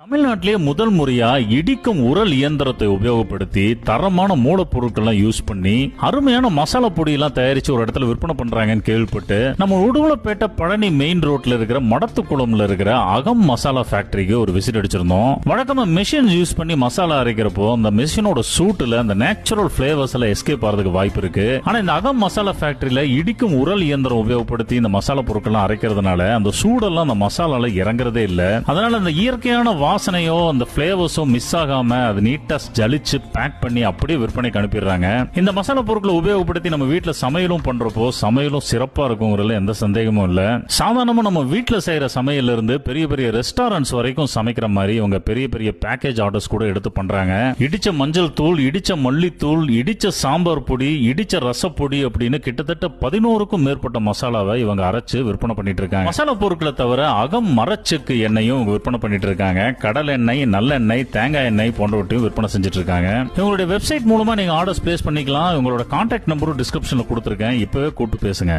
தமிழ்நாட்டிலேயே முதல் முறையா இடிக்கும் உரல் இயந்திரத்தை உபயோகப்படுத்தி தரமான மூலப்பொருட்கள்லாம் யூஸ் பண்ணி அருமையான மசாலா பொடியெல்லாம் தயாரிச்சு ஒரு இடத்துல விற்பனை பண்றாங்கன்னு கேள்விப்பட்டு நம்ம உடுவலப்பேட்டை பழனி மெயின் ரோட்ல இருக்கிற மடத்துக்குளம்ல இருக்கிற அகம் மசாலா ஃபேக்டரிக்கு ஒரு விசிட் அடிச்சிருந்தோம். வழக்கமா மிஷின் யூஸ் பண்ணி மசாலா அரைக்கிறப்போ அந்த மிஷினோட சூட்டுல அந்த நேச்சுரல் பிளேவர்ஸ் எல்லாம் எஸ்கேப் ஆகிறதுக்கு வாய்ப்பு இருக்கு. ஆனா இந்த அகம் மசாலா ஃபேக்டரியில இடிக்கும் உரல் இயந்திரம் உபயோகப்படுத்தி இந்த மசாலா பொருட்கள்லாம் அரைக்கிறதுனால அந்த சூடெல்லாம் அந்த மசாலால இறங்குறதே இல்லை. அதனால அந்த இயற்கையான வாசனையோ அந்த பிளேவர்ஸோ மிஸ் ஆகாம அது நீட்டா ஜலிச்சு பேக் பண்ணி அப்படியே விற்பனைக்கு அனுப்பிடுறாங்க. இந்த மசாலா பொருட்களை உபயோகப்படுத்தி நம்ம வீட்டுல சமையலும் பண்றப்போ சமையலும் சிறப்பா இருக்குங்கிறதுல எந்த சந்தேகமும் இல்ல. சாதாரணமா நம்ம வீட்டுல செய்யற சமையல்ல இருந்து பெரிய பெரிய ரெஸ்டாரண்ட்ஸ் வரைக்கும் சமைக்கிற மாதிரி இவங்க பெரிய பெரிய பேக்கேஜ் ஆர்டர்ஸ் கூட எடுத்து பண்றாங்க. இடிச்ச மஞ்சள் தூள் இடிச்ச மல்லித்தூள் இடிச்ச சாம்பார் பொடி இடிச்ச ரசப்பொடி அப்படின்னு கிட்டத்தட்ட பதினோருக்கும் மேற்பட்ட மசாலாவை இவங்க அரைச்சு விற்பனை பண்ணிட்டு இருக்காங்க. மசாலா பொருட்களை தவிர அகம் மரச்செக்கு எண்ணெயும் விற்பனை பண்ணிட்டு இருக்காங்க. கடல் எண்ணெய் நல்லெண்ணெய் தேங்காய் எண்ணெய் போன்றவற்றையும் விற்பனை செஞ்சுட்டு இருக்காங்க இவங்களுடைய வெப்சைட் மூலமா நீங்க ஆர்டர்ஸ் பிளேஸ் பண்ணிக்கலாம். இவங்களோட கான்டாக்ட் நம்பரும் டிஸ்கிரிப்ஷன்ல கொடுத்துருக்கேன். இப்பவே கூப்பிட்டு பேசுங்க.